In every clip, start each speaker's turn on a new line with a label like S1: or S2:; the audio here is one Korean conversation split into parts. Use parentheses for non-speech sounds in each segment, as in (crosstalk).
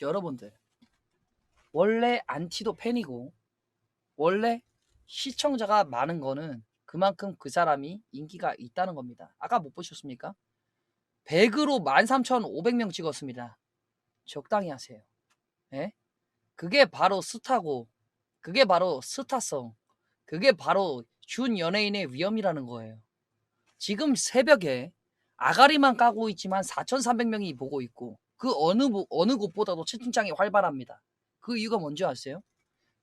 S1: 여러분들 원래 안티도 팬이고 원래 시청자가 많은 거는 그만큼 그 사람이 인기가 있다는 겁니다. 아까 못 보셨습니까? 100으로 13,500명 찍었습니다. 적당히 하세요. 예? 그게 바로 스타고 그게 바로 스타성 그게 바로 준 연예인의 위험이라는 거예요. 지금 새벽에 아가리만 까고 있지만 4,300명이 보고 있고 그 어느 부- 어느 곳보다도 채팅창이 활발합니다. 그 이유가 뭔지 아세요?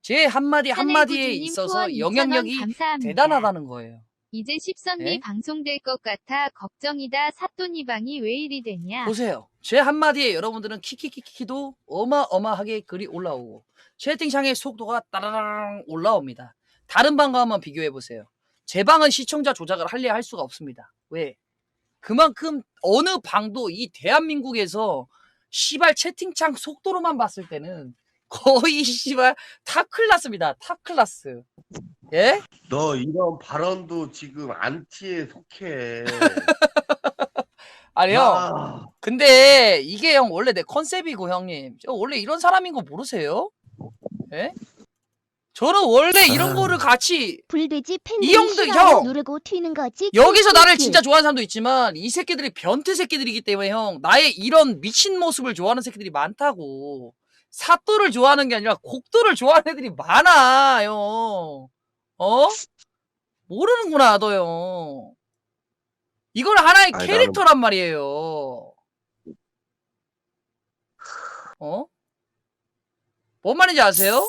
S1: 제 한마디 한마디에 있어서
S2: 후원 2,000원
S1: 영향력이. 대단하다는 거예요.
S2: 이제 십선리
S1: 예?
S2: 방송될 것 같아 걱정이다. 사또니 방이 왜 이리 되냐?
S1: 보세요. 제 한마디에 여러분들은 키키키키도 어마어마하게 글이 올라오고 채팅창의 속도가 따라랑 올라옵니다. 다른 방과 한번 비교해 보세요. 제 방은 시청자 조작을 할래 할 수가 없습니다. 왜? 그만큼 어느 방도 이 대한민국에서 시발 채팅창 속도로만 봤을 때는 거의 시발 탑 클래스입니다. 탑 클래스. 예?
S3: 너 이런 발언도 지금 안티에 속해. (laughs)
S1: 아니요.
S3: 아,
S1: 근데 이게 형 원래 내 컨셉이고 형님 저 원래 이런 사람인 거 모르세요? 예? 저는 원래 이런
S3: 아.
S1: 거를 같이
S4: 불돼지
S1: 이
S4: 팬들이
S1: 형들,
S4: 싫어요
S1: 형!
S4: 누르고 튀는 거지.
S1: 여기서 나를. 진짜 좋아하는 사람도 있지만 이 새끼들이 변태 새끼들이기 때문에 형 나의 이런 미친 모습을 좋아하는 새끼들이 많다고 사또를 좋아하는 게 아니라 곡도를 좋아하는 애들이 많아 형 어? 모르는구나 너 형. 이걸 하나의
S3: 아니,
S1: 캐릭터란 말이에요. 어? 뭔 말인지 아세요?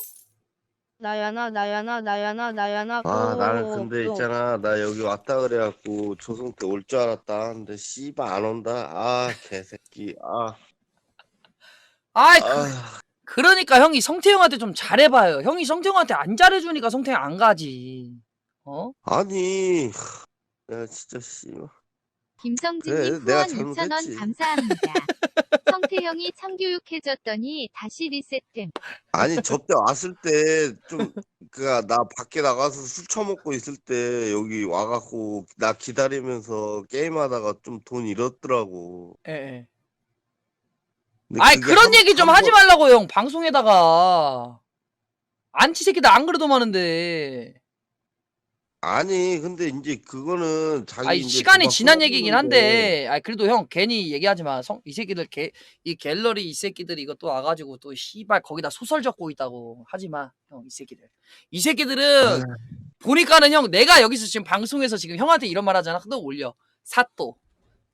S5: 나야나 나야나 나야나 나야나
S3: 아, 나는
S5: 고,
S3: 근데
S5: 고.
S3: 있잖아. 나 여기 왔다 그래갖고 조성 때 올 줄 알았다. 근데 씨발 안 온다. 아, 개새끼. 아,
S1: 아이 그,
S3: 아,
S1: 그러니까 형이 성태형한테 좀 잘해봐요. 형이 성태형한테 안 잘해주니까 성태형 안 가지. 어?
S3: 아니. 야, 진짜 씨발.
S2: 김성진님
S3: 그래,
S2: 후원 2,000원
S3: 잘못했지.
S2: 감사합니다. (laughs) 성태형이 참교육해줬더니 다시 리셋됨.
S3: 아니, 저 때 왔을 때 좀, 그니까 나 밖에 나가서 술 처먹고 있을 때 여기 와갖고 나 기다리면서 게임하다가 좀 돈 잃었더라고.
S1: 예, 예.
S3: 근데
S1: 아이
S3: 그게
S1: 그런
S3: 한-
S1: 얘기 좀
S3: 한
S1: 하지
S3: 번-
S1: 말라고 형 방송에다가 안치 새끼들 안 그래도 많은데
S3: 아니, 근데 이제 그거는 자기
S1: 아니
S3: 이제
S1: 시간이 지난 얘기긴 한데. 아 그래도 형 괜히 얘기하지 마이 새끼들 개, 이 갤러리 이 새끼들 이거 또 와가지고 또 씨발 거기다 소설 적고 있다고 하지 마 형 이 새끼들. 이 새끼들은
S3: 아.
S1: 보니까는 형 내가 여기서 지금 방송에서 지금 형한테 이런 말 하잖아. 또 올려. 사또.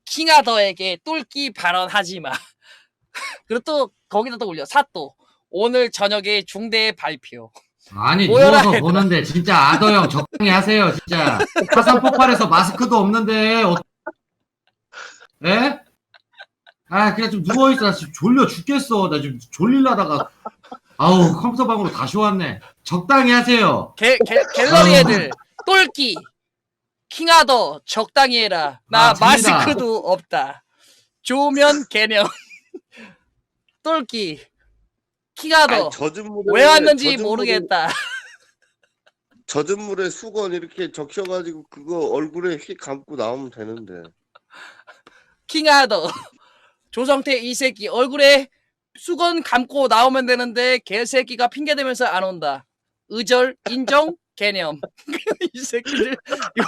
S1: 킹하더에게 똘끼 발언하지 마. (laughs) 그리고 또 거기다 또 올려. 사또. 오늘 저녁에 중대 발표
S6: 아니
S1: 뭐여라
S6: 누워서
S1: 얘들아.
S6: 보는데 진짜 아더 형 적당히 하세요 진짜. 화산 폭발해서 마스크도 없는데 어... 예? 아 그냥 좀 누워있어. 나 지금 졸려 죽겠어. 나 지금 졸리려다가. 아우 컴퓨터 방으로 다시 왔네. 적당히 하세요.
S1: 게, 게, 갤러리
S6: 아유.
S1: 애들 똘끼 킹하더 적당히 해라. 나
S6: 아.
S1: 마스크도 없다. 조면 개념. (laughs) 똘끼
S3: 아니, 젖은 물에
S1: 왜 왔는지
S3: 젖은
S1: 모르겠다. (laughs)
S3: 젖은 물에 수건 이렇게 적셔가지고 그거 얼굴에 휙 감고 나오면 되는데.
S1: 킹하더. (laughs) 조성태 이 새끼 얼굴에 수건 감고 나오면 되는데 개새끼가 핑계대면서 안 온다. 의절 인정 개념. (laughs) 이 새끼들.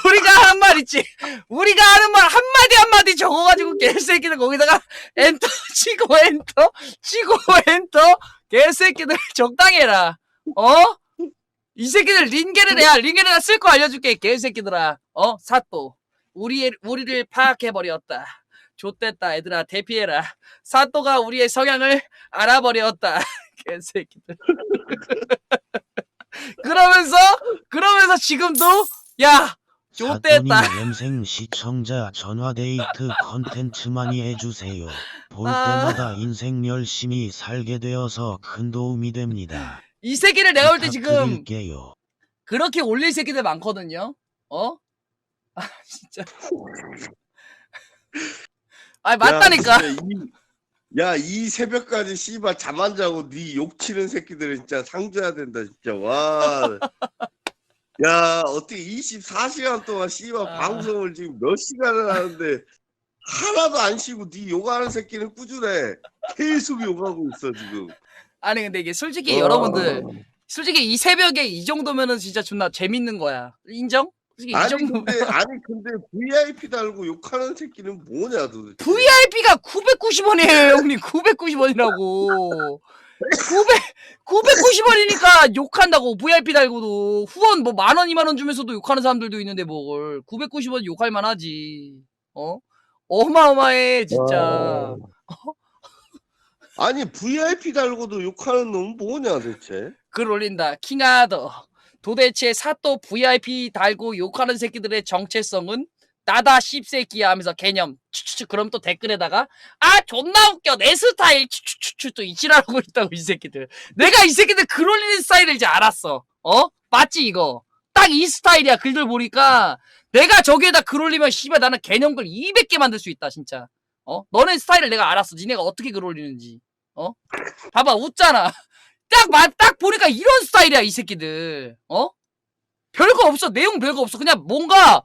S1: 우리가 한 말 있지? 우리가 하는 말 한마디 한마디 적어가지고 개새끼들 거기다가 엔터 (laughs) 치고 엔터 치고 엔터 개새끼들 적당히 해라. 어? 이 새끼들 링게를 해야 링게를 쓸거 알려줄게 개새끼들아. 어? 사또. 우리 우리를 파악해버렸다. 좆됐다 얘들아. 대피해라. 사또가 우리의 성향을 알아버렸다. (laughs) 개새끼들. (laughs) 그러면서 그러면서 지금도 야
S7: 사돈이 연생 시청자 전화 데이트 컨텐츠 많이 해주세요. 볼
S1: 아.
S7: 때마다 인생 열심히 살게 되어서 큰 도움이 됩니다.
S1: 이 새끼를 내가 볼 때 지금
S7: 부탁드릴게요.
S1: 그렇게 올릴 새끼들 많거든요 어? (laughs) 아 진짜 (laughs) 아 맞다니까
S3: 야, 진짜 이, 야, 이 새벽까지 씨발 잠 안 자고 네 욕치는 새끼들은 진짜 상줘야 된다, 진짜. 와. (laughs) 야, 어떻게 24시간 동안 씨발
S1: 아.
S3: 방송을 지금 몇 시간을 하는데 하나도 안 쉬고 네 욕하는 새끼는 꾸준해. 계속 욕하고 있어 지금.
S1: 아니 근데 이게 솔직히
S3: 어.
S1: 여러분들 솔직히 이 새벽에 이 정도면은 진짜 존나 재밌는 거야. 인정? 솔직히 이
S3: 아니
S1: 정도
S3: 근데 (laughs) 아니 근데 VIP 달고 욕하는 새끼는 뭐냐 도대체.
S1: VIP가 990원이에요, 형님. 990원이라고. 900 990원이니까 욕한다고 VIP 달고도 후원 뭐 만 원, 이만 원 주면서도 욕하는 사람들도 있는데 뭘 990원 욕할 만하지. 어? 어마어마해 진짜.
S3: 아니 VIP 달고도 욕하는 놈은 뭐냐 대체.
S1: 글 올린다. 킹하더. 도대체 사또 VIP 달고 욕하는 새끼들의 정체성은 나다 씹새끼야 하면서 개념. 추추추 그럼 또 댓글에다가 아 존나 웃겨 내 스타일 추추추추 또 이지랄하고 있다고 이 새끼들. 내가 이 새끼들 글 올리는 스타일을 이제 알았어. 어? 맞지 이거. 딱 이 스타일이야 글들 보니까 내가 저기에다 글 올리면 씨발 나는 개념글 200개 만들 수 있다 진짜. 어? 너네 스타일을 내가 알았어. 니네가 어떻게 글 올리는지. 어? 봐봐 웃잖아. (laughs) 딱, 마- 딱 보니까 이런 스타일이야, 이 새끼들. 어? 별거 없어. 내용 별거 없어. 그냥 뭔가,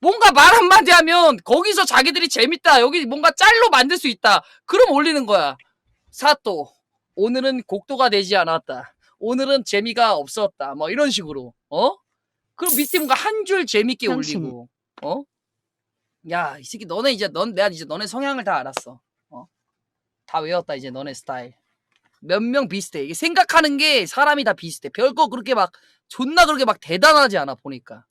S1: 뭔가 말 한마디 하면 거기서 자기들이 재밌다. 여기 뭔가 짤로 만들 수 있다. 그럼 올리는 거야. 사또. 오늘은 곡도가 되지 않았다. 오늘은 재미가 없었다. 뭐 이런 식으로. 어? 그럼 밑에 뭔가 한 줄 재밌게
S5: 현심.
S1: 올리고. 어? 야, 이 새끼 너네 이제 넌 내가 이제 너네 성향을 다 알았어. 어? 다 외웠다 이제 너네 스타일. 몇 명 비슷해. 이게 생각하는 게 사람이 다 비슷해. 별거 그렇게 막 존나 그렇게 막 대단하지 않아 보니까.